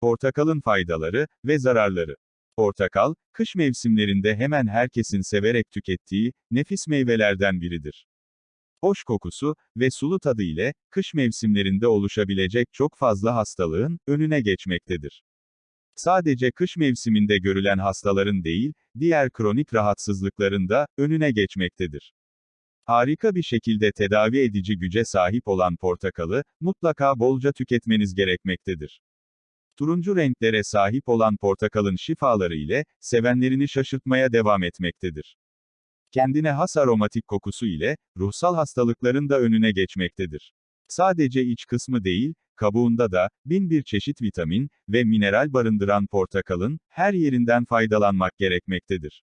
Portakalın faydaları ve zararları. Portakal, kış mevsimlerinde hemen herkesin severek tükettiği, nefis meyvelerden biridir. Hoş kokusu ve sulu tadı ile, kış mevsimlerinde oluşabilecek çok fazla hastalığın, önüne geçmektedir. Sadece kış mevsiminde görülen hastaların değil, diğer kronik rahatsızlıkların da, önüne geçmektedir. Harika bir şekilde tedavi edici güce sahip olan portakalı, mutlaka bolca tüketmeniz gerekmektedir. Turuncu renklere sahip olan portakalın şifaları ile, sevenlerini şaşırtmaya devam etmektedir. Kendine has aromatik kokusu ile, ruhsal hastalıkların da önüne geçmektedir. Sadece iç kısmı değil, kabuğunda da, bin bir çeşit vitamin ve mineral barındıran portakalın, her yerinden faydalanmak gerekmektedir.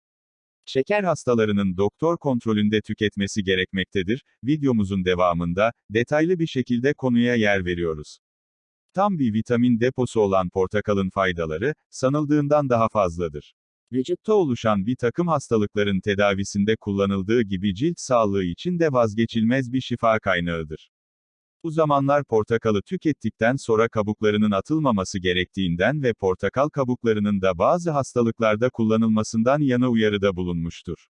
Şeker hastalarının doktor kontrolünde tüketmesi gerekmektedir. Videomuzun devamında, detaylı bir şekilde konuya yer veriyoruz. Tam bir vitamin deposu olan portakalın faydaları, sanıldığından daha fazladır. Vücutta oluşan bir takım hastalıkların tedavisinde kullanıldığı gibi cilt sağlığı için de vazgeçilmez bir şifa kaynağıdır. Bu zamanlar portakalı tükettikten sonra kabuklarının atılmaması gerektiğinden ve portakal kabuklarının da bazı hastalıklarda kullanılmasından yana uyarıda bulunmuştur.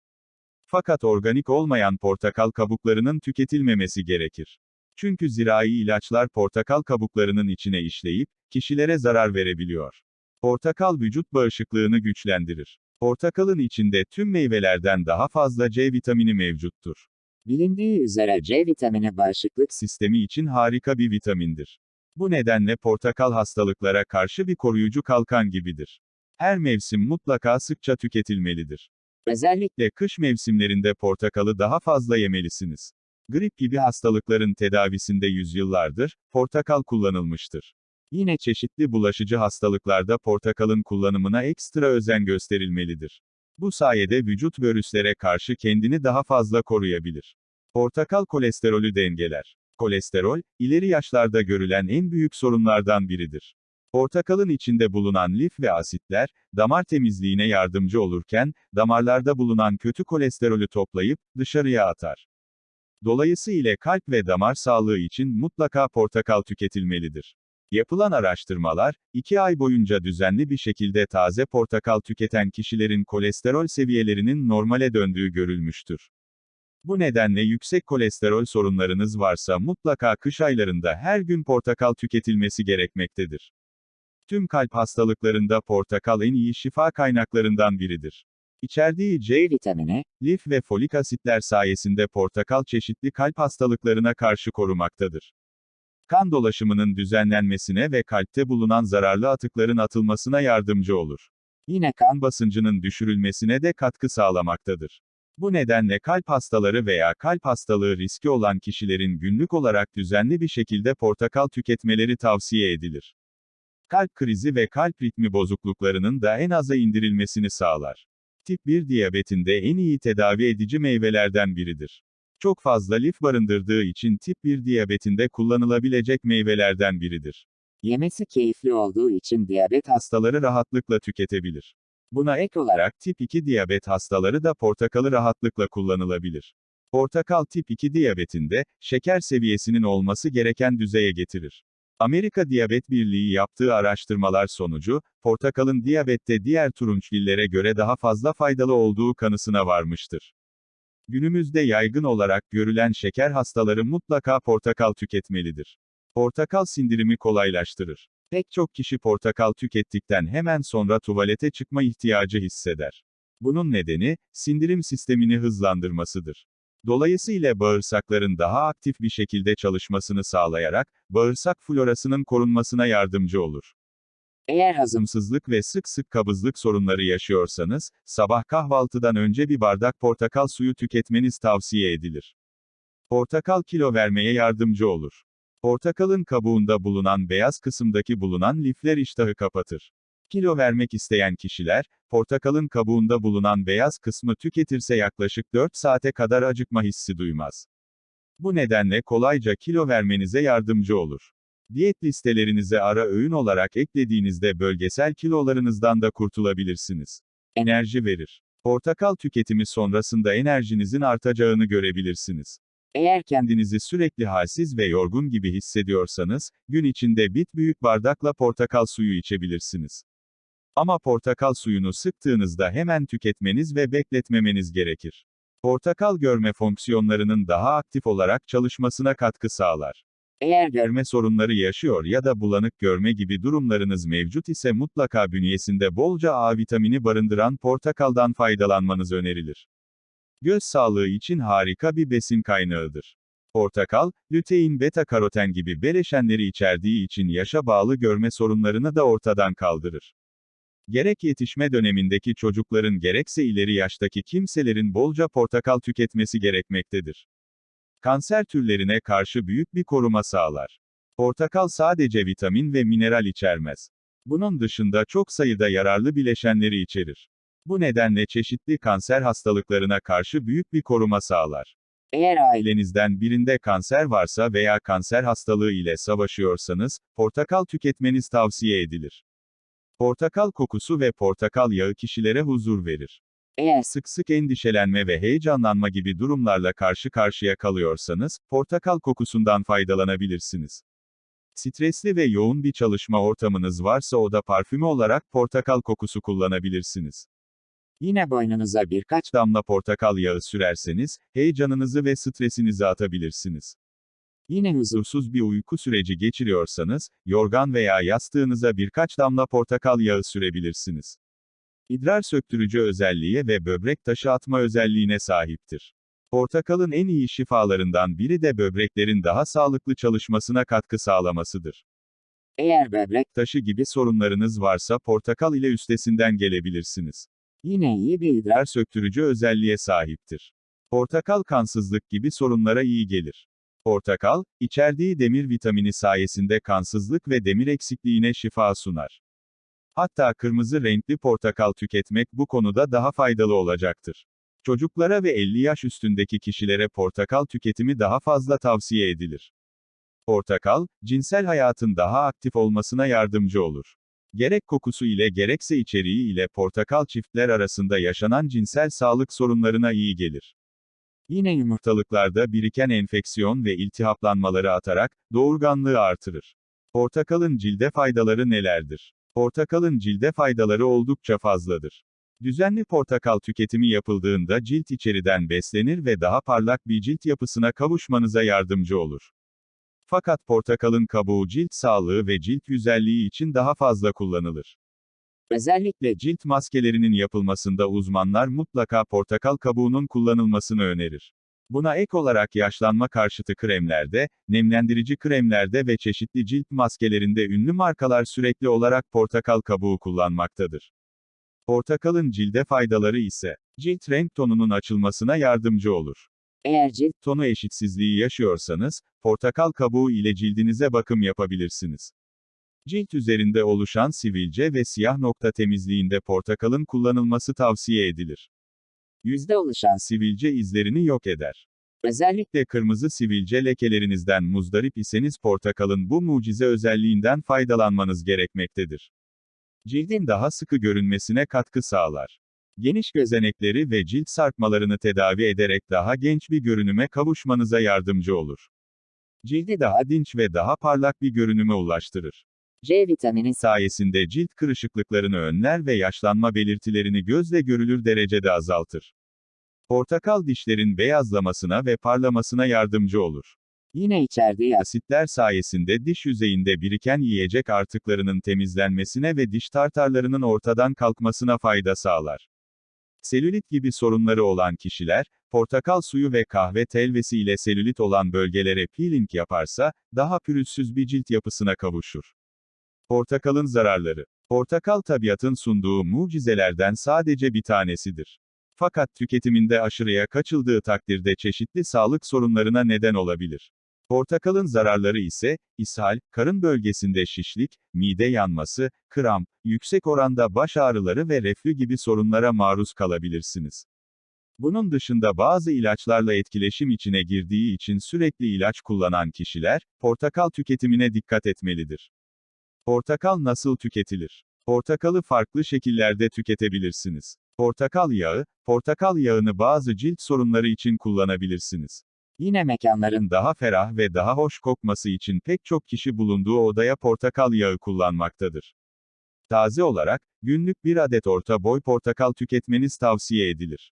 Fakat organik olmayan portakal kabuklarının tüketilmemesi gerekir. Çünkü zirai ilaçlar portakal kabuklarının içine işleyip, kişilere zarar verebiliyor. Portakal vücut bağışıklığını güçlendirir. Portakalın içinde tüm meyvelerden daha fazla C vitamini mevcuttur. Bilindiği üzere C vitamini bağışıklık Sistemi için harika bir vitamindir. Bu nedenle portakal hastalıklara karşı bir koruyucu kalkan gibidir. Her mevsim mutlaka sıkça tüketilmelidir. özellikle kış mevsimlerinde portakalı daha fazla yemelisiniz. Grip gibi hastalıkların tedavisinde yüzyıllardır, portakal kullanılmıştır. Yine çeşitli bulaşıcı hastalıklarda portakalın kullanımına ekstra özen gösterilmelidir. Bu sayede vücut virüslere karşı kendini daha fazla koruyabilir. Portakal kolesterolü dengeler. Kolesterol, ileri yaşlarda görülen en büyük sorunlardan biridir. Portakalın içinde bulunan lif ve asitler, damar temizliğine yardımcı olurken, damarlarda bulunan kötü kolesterolü toplayıp, dışarıya atar. Dolayısıyla kalp ve damar sağlığı için mutlaka portakal tüketilmelidir. Yapılan araştırmalar, 2 ay boyunca düzenli bir şekilde taze portakal tüketen kişilerin kolesterol seviyelerinin normale döndüğü görülmüştür. Bu nedenle yüksek kolesterol sorunlarınız varsa mutlaka kış aylarında her gün portakal tüketilmesi gerekmektedir. Tüm kalp hastalıklarında portakal en iyi şifa kaynaklarından biridir. İçerdiği C vitamini, lif ve folik asitler sayesinde portakal çeşitli kalp hastalıklarına karşı korumaktadır. Kan dolaşımının düzenlenmesine ve kalpte bulunan zararlı atıkların atılmasına yardımcı olur. yine Kan basıncının düşürülmesine de katkı sağlamaktadır. Bu nedenle kalp hastaları veya kalp hastalığı riski olan kişilerin günlük olarak düzenli bir şekilde portakal tüketmeleri tavsiye edilir. Kalp krizi ve kalp ritmi bozukluklarının da en aza indirilmesini sağlar. Tip 1 diyabetinde en iyi tedavi edici meyvelerden biridir. Çok fazla lif barındırdığı için tip 1 diyabetinde kullanılabilecek meyvelerden biridir. yemesi keyifli olduğu için diyabet Hastaları rahatlıkla tüketebilir. Buna ek olarak tip 2 diyabet hastaları da portakalı rahatlıkla kullanılabilir. Portakal tip 2 diyabetinde, şeker seviyesinin olması gereken düzeye getirir. Amerika Diyabet Birliği yaptığı araştırmalar sonucu, portakalın diyabette diğer turunçgillere göre daha fazla faydalı olduğu kanısına varmıştır. Günümüzde yaygın olarak görülen şeker hastaları mutlaka portakal tüketmelidir. Portakal sindirimi kolaylaştırır. Pek çok kişi portakal tükettikten hemen sonra tuvalete çıkma ihtiyacı hisseder. Bunun nedeni, sindirim sistemini hızlandırmasıdır. Dolayısıyla bağırsakların daha aktif bir şekilde çalışmasını sağlayarak, bağırsak florasının korunmasına yardımcı olur. eğer hazım Hazımsızlık ve sık sık kabızlık sorunları yaşıyorsanız, sabah kahvaltıdan önce bir bardak portakal suyu tüketmeniz tavsiye edilir. Portakal kilo vermeye yardımcı olur. Portakalın kabuğunda bulunan beyaz kısımdaki bulunan lifler iştahı kapatır. Kilo vermek isteyen kişiler, portakalın kabuğunda bulunan beyaz kısmı tüketirse yaklaşık 4 saate kadar acıkma hissi duymaz. Bu nedenle kolayca kilo vermenize yardımcı olur. Diyet listelerinize ara öğün olarak eklediğinizde bölgesel kilolarınızdan da kurtulabilirsiniz. Enerji verir. Portakal tüketimi sonrasında enerjinizin artacağını görebilirsiniz. Eğer kendi Kendinizi sürekli halsiz ve yorgun gibi hissediyorsanız, gün içinde bir büyük bardakla portakal suyu içebilirsiniz. Ama portakal suyunu sıktığınızda hemen tüketmeniz ve bekletmemeniz gerekir. Portakal görme fonksiyonlarının daha aktif olarak çalışmasına katkı sağlar. eğer görme sorunları yaşıyor ya da bulanık görme gibi durumlarınız mevcut ise mutlaka bünyesinde bolca A vitamini barındıran portakaldan faydalanmanız önerilir. Göz sağlığı için harika bir besin kaynağıdır. Portakal, lütein beta karoten gibi bileşenleri içerdiği için yaşa bağlı görme sorunlarını da ortadan kaldırır. Gerek yetişme dönemindeki çocukların gerekse ileri yaştaki kimselerin bolca portakal tüketmesi gerekmektedir. Kanser türlerine karşı büyük bir koruma sağlar. Portakal sadece vitamin ve mineral içermez. Bunun dışında çok sayıda yararlı bileşenleri içerir. Bu nedenle çeşitli kanser hastalıklarına karşı büyük bir koruma sağlar. eğer aile Ailenizden birinde kanser varsa veya kanser hastalığı ile savaşıyorsanız, portakal tüketmeniz tavsiye edilir. Portakal kokusu ve portakal yağı kişilere huzur verir. eğer Sık sık endişelenme ve heyecanlanma gibi durumlarla karşı karşıya kalıyorsanız, portakal kokusundan faydalanabilirsiniz. Stresli ve yoğun bir çalışma ortamınız varsa oda parfümü olarak portakal kokusu kullanabilirsiniz. yine boynunuza birkaç Damla portakal yağı sürerseniz, heyecanınızı ve stresinizi atabilirsiniz. Yine huzur Huzursuz bir uyku süreci geçiriyorsanız, yorgan veya yastığınıza birkaç damla portakal yağı sürebilirsiniz. İdrar söktürücü özelliğe ve böbrek taşı atma özelliğine sahiptir. Portakalın en iyi şifalarından biri de böbreklerin daha sağlıklı çalışmasına katkı sağlamasıdır. eğer böbrek Taşı gibi sorunlarınız varsa portakal ile üstesinden gelebilirsiniz. yine iyi bir İdrar söktürücü özelliğe sahiptir. Portakal kansızlık gibi sorunlara iyi gelir. Portakal, içerdiği demir vitamini sayesinde kansızlık ve demir eksikliğine şifa sunar. Hatta kırmızı renkli portakal tüketmek bu konuda daha faydalı olacaktır. Çocuklara ve 50 yaş üstündeki kişilere portakal tüketimi daha fazla tavsiye edilir. Portakal, cinsel hayatın daha aktif olmasına yardımcı olur. Gerek kokusu ile gerekse içeriği ile portakal çiftler arasında yaşanan cinsel sağlık sorunlarına iyi gelir. Yine yumurta Yumurtalıklarda biriken enfeksiyon ve iltihaplanmaları atarak, doğurganlığı artırır. Portakalın cilde faydaları nelerdir? Portakalın cilde faydaları oldukça fazladır. Düzenli portakal tüketimi yapıldığında cilt içeriden beslenir ve daha parlak bir cilt yapısına kavuşmanıza yardımcı olur. Fakat portakalın kabuğu cilt sağlığı ve cilt güzelliği için daha fazla kullanılır. Özellikle Cilt maskelerinin yapılmasında uzmanlar mutlaka portakal kabuğunun kullanılmasını önerir. Buna ek olarak yaşlanma karşıtı kremlerde, nemlendirici kremlerde ve çeşitli cilt maskelerinde ünlü markalar sürekli olarak portakal kabuğu kullanmaktadır. Portakalın cilde faydaları ise, cilt renk tonunun açılmasına yardımcı olur. eğer cilt Tonu eşitsizliği yaşıyorsanız, portakal kabuğu ile cildinize bakım yapabilirsiniz. Cilt üzerinde oluşan sivilce ve siyah nokta temizliğinde portakalın kullanılması tavsiye edilir. yüzde oluşan Sivilce izlerini yok eder. özellikle kırmızı sivilce lekelerinizden muzdarip iseniz portakalın bu mucize özelliğinden faydalanmanız gerekmektedir. Cildin daha sıkı görünmesine katkı sağlar. Geniş gözenekleri ve cilt sarkmalarını tedavi ederek daha genç bir görünüme kavuşmanıza yardımcı olur. Cildi daha dinç ve daha parlak bir görünüme ulaştırır. C vitamini Sayesinde cilt kırışıklıklarını önler ve yaşlanma belirtilerini gözle görülür derecede azaltır. Portakal dişlerin beyazlamasına ve parlamasına yardımcı olur. yine içerdiği Asitler sayesinde diş yüzeyinde biriken yiyecek artıklarının temizlenmesine ve diş tartarlarının ortadan kalkmasına fayda sağlar. Selülit gibi sorunları olan kişiler, portakal suyu ve kahve telvesi ile selülit olan bölgelere peeling yaparsa, daha pürüzsüz bir cilt yapısına kavuşur. Portakalın zararları. Portakal tabiatın sunduğu mucizelerden sadece bir tanesidir. Fakat tüketiminde aşırıya kaçıldığı takdirde çeşitli sağlık sorunlarına neden olabilir. Portakalın zararları ise, ishal, karın bölgesinde şişlik, mide yanması, kramp, yüksek oranda baş ağrıları ve reflü gibi sorunlara maruz kalabilirsiniz. Bunun dışında bazı ilaçlarla etkileşim içine girdiği için sürekli ilaç kullanan kişiler, portakal tüketimine dikkat etmelidir. Portakal nasıl tüketilir? Portakalı farklı şekillerde tüketebilirsiniz. Portakal yağı, portakal yağını bazı cilt sorunları için kullanabilirsiniz. Yine mekanların Daha ferah ve daha hoş kokması için pek çok kişi bulunduğu odaya portakal yağı kullanmaktadır. Taze olarak, günlük bir adet orta boy portakal tüketmeniz tavsiye edilir.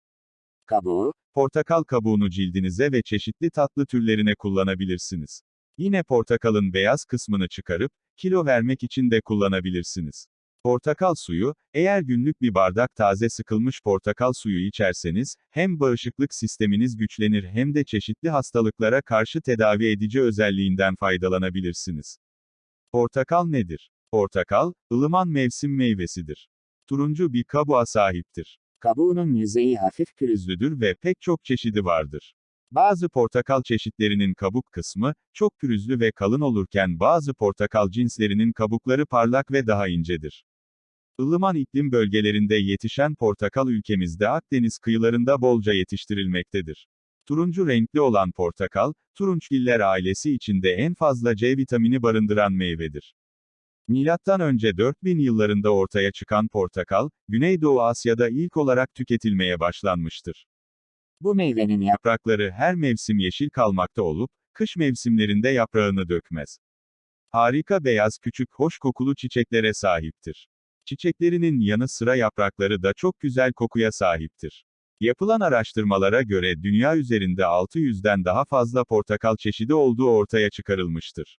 kabuğu, Portakal kabuğunu cildinize ve çeşitli tatlı türlerine kullanabilirsiniz. Yine portakalın beyaz kısmını çıkarıp, kilo vermek için de kullanabilirsiniz. Portakal suyu, eğer günlük bir bardak taze sıkılmış portakal suyu içerseniz, hem bağışıklık sisteminiz güçlenir hem de çeşitli hastalıklara karşı tedavi edici özelliğinden faydalanabilirsiniz. Portakal nedir? Portakal, ılıman mevsim meyvesidir. Turuncu bir kabuğa sahiptir. kabuğunun yüzeyi hafif pürüzlü. Pürüzlüdür ve pek çok çeşidi vardır. Bazı portakal çeşitlerinin kabuk kısmı, çok pürüzlü ve kalın olurken bazı portakal cinslerinin kabukları parlak ve daha incedir. Ilıman iklim bölgelerinde yetişen portakal ülkemizde Akdeniz kıyılarında bolca yetiştirilmektedir. Turuncu renkli olan portakal, turunçgiller ailesi içinde en fazla C vitamini barındıran meyvedir. Milattan önce 4000 yıllarında ortaya çıkan portakal, Güneydoğu Asya'da ilk olarak tüketilmeye başlanmıştır. Bu meyvenin yap Yaprakları her mevsim yeşil kalmakta olup, kış mevsimlerinde yaprağını dökmez. Harika beyaz küçük hoş kokulu çiçeklere sahiptir. Çiçeklerinin yanı sıra yaprakları da çok güzel kokuya sahiptir. Yapılan araştırmalara göre dünya üzerinde 600'den daha fazla portakal çeşidi olduğu ortaya çıkarılmıştır.